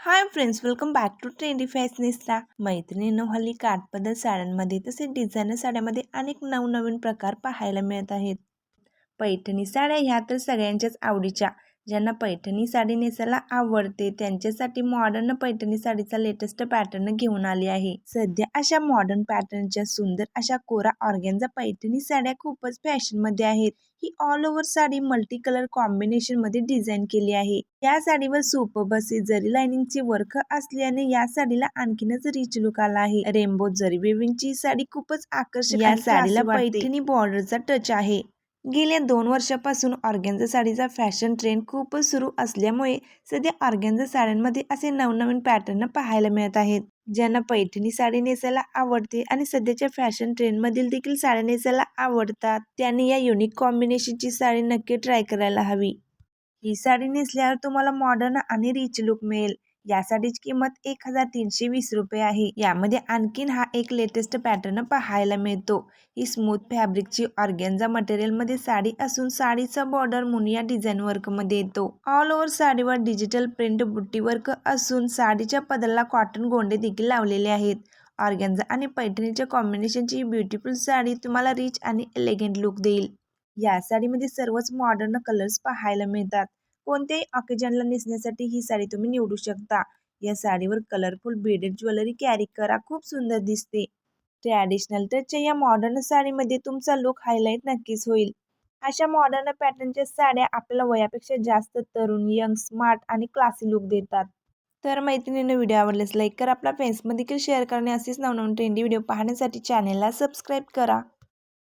Hi friends welcome back to trendy fashionista मैत्रिणीनं हल्ली काठपदर साड्यांमध्ये तसेच डिझायनर साड्यामध्ये अनेक नवनवीन प्रकार पाहायला मिळत आहेत. पैठणी साड्या ह्या तर सगळ्यांच्याच आवडीच्या. ज्यांना पैठणी साडी नेसायला आवडते त्यांच्यासाठी मॉडर्न पैठणी साडीचा लेटेस्ट पॅटर्न घेऊन आली आहे. सध्या अशा मॉडर्न पॅटर्नच्या सुंदर अशा कोरा ऑर्गॅनचा पैठणी साड्या खूपच फॅशनमध्ये आहेत. ही all over sari multi colour कॉम्बिनेशनमध्ये design केली आहे. या साडीवर सुपर बसे जरी लाइनिंगचे वर्क असल्याने या साडीला आणखीनच रिच लुक आला आहे. रेनबो जरी वेविंगची साडी खूपच आकर्षक या साडीला पैठणी बॉर्डरचा टच आहे. गेल्या दोन वर्षापासून ऑर्गॅन्झा साडीचा फॅशन ट्रेंड खूपच सुरू असल्यामुळे सध्या ऑर्गॅन्झा साड्यांमध्ये असे नवनवीन पॅटर्न पाहायला मिळत आहेत ज्यांना पैठणी साडी नेसायला आवडते आणि सध्याच्या फॅशन ट्रेंडमधील देखील साड्या नेसायला आवडतात. त्यांनी या युनिक कॉम्बिनेशनची साडी नक्की ट्राय करायला हवी. ही साडी नेसल्यावर तुम्हाला मॉडर्न आणि रिच लुक मिळेल. यासाठीच किंमत एक हजार तीनशे वीस रुपये आहे. यामध्ये आणखीन हा एक लेटेस्ट पॅटर्न पाहायला मिळतो. ही स्मूथ फॅब्रिकची ऑर्गेन्झा मटेरियलमध्ये साडी असून साडीचा बॉर्डर मुनिया डिझाईन वर्कमध्ये येतो. ऑल ओव्हर साडीवर डिजिटल प्रिंट बुट्टी वर्क असून साडीच्या पदरला कॉटन गोंडे देखील लावलेले आहेत. ऑर्गेन्झा आणि पैठणीच्या कॉम्बिनेशनची ब्युटिफुल साडी तुम्हाला रिच आणि एलिगंट लुक देईल. या साडीमध्ये सर्वच मॉडर्न कलर्स पाहायला मिळतात. कोणत्याही ऑकेजनला नेसण्यासाठी ही साडी तुम्ही निवडू शकता. या साडीवर कलरफुल बीडेड ज्वेलरी कॅरी करा. खूप सुंदर दिसते. ट्रॅडिशनल टचच्या या मॉडर्न साडीमध्ये तुमचा लुक हायलाईट नक्कीच होईल. अशा मॉडर्न पॅटर्नच्या साड्या आपल्याला वयापेक्षा जास्त तरुण यंग स्मार्ट आणि क्लासी लुक देतात. तर मैत्रिणीनं व्हिडिओ आवडल्यास लाईक करा. आपला फ्रेंड्समध्ये देखील शेअर करणे असेच नवनवीन ट्रेंडी व्हिडिओ पाहण्यासाठी चॅनेलला सबस्क्राईब करा.